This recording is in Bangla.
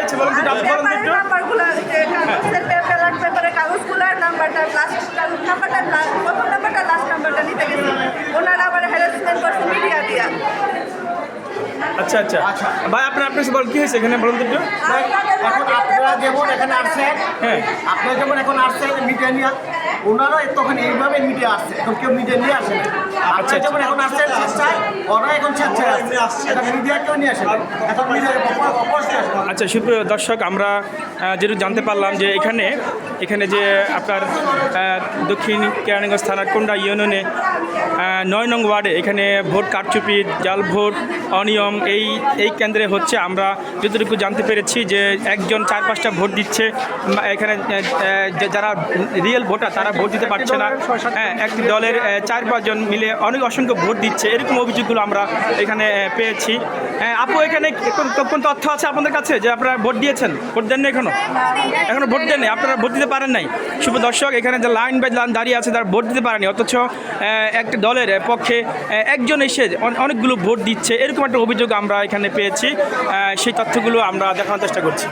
হয়েছে বলুন তো একটু নাম্বারগুলো কাগজের ব্যালট পেপারে কাগজগুলোর নাম্বারটা লাস্ট নাম্বারটা প্রথম নাম্বারটা লাস্ট নাম্বারটা নিতে গেছে। ওনারা আবার হ্যারাসমেন্ট করছে মিডিয়া দিয়া। আচ্ছা আচ্ছা। ভাই আপনার আপনার বল কি হয়েছে এখানে বলুন তো একটু? এখন আপনারা যেমন এখানে আসছেন হ্যাঁ। আপনারা যেমন এখন আসছেন মিডিয়া নিয়ে ওনারা তখন এইভাবে মিডিয়া আসছে। এখন কেউ মিডিয়া নিয়ে আসে। আচ্ছা, যেমন এখন আসছেন স্বেচ্ছায় ওরা এখন স্বেচ্ছায় আসছে। এখন মিডিয়া কেউ নিয়ে আসে এখন মিডিয়া। আচ্ছা সুপ্রিয় দর্শক আমরা যেটুকু জানতে পারলাম যে এখানে এখানে যে আপনার দক্ষিণ কেরানীগঞ্জ থানার কোন্ডা ইউনিয়নে নয় নং ওয়ার্ডে এখানে ভোট কারচুপি জাল ভোট অনিয়ম এই এই কেন্দ্রে হচ্ছে আমরা যতটুকু জানতে পেরেছি যে একজন চার পাঁচটা ভোট দিচ্ছে এখানে যারা রিয়েল ভোটার তারা ভোট দিতে পারছে না। হ্যাঁ একটি দলের চার পাঁচজন মিলে অনেক অসংখ্য ভোট দিচ্ছে এরকম অভিযোগগুলো আমরা এখানে পেয়েছি। হ্যাঁ, আপু এখানে কোন- কোন তথ্য আছে আপনাদের কাছে যে আপনারা ভোট দিয়েছেন? ভোট দেননি এখনও এখনও ভোট দেননি, আপনারা ভোট দিতে পারেন নাই। শুভ দর্শক, এখানে যে লাইন বাই লাইন দাঁড়িয়ে আছে, তারা ভোট দিতে পারেনি, অথচ একটা দলের পক্ষে একজন এসে অনেকগুলো ভোট দিচ্ছে, এরকম একটা অভিযোগ আমরা এখানে পেয়েছি সেই তথ্যগুলো আমরা দেখানোর চেষ্টা করছি।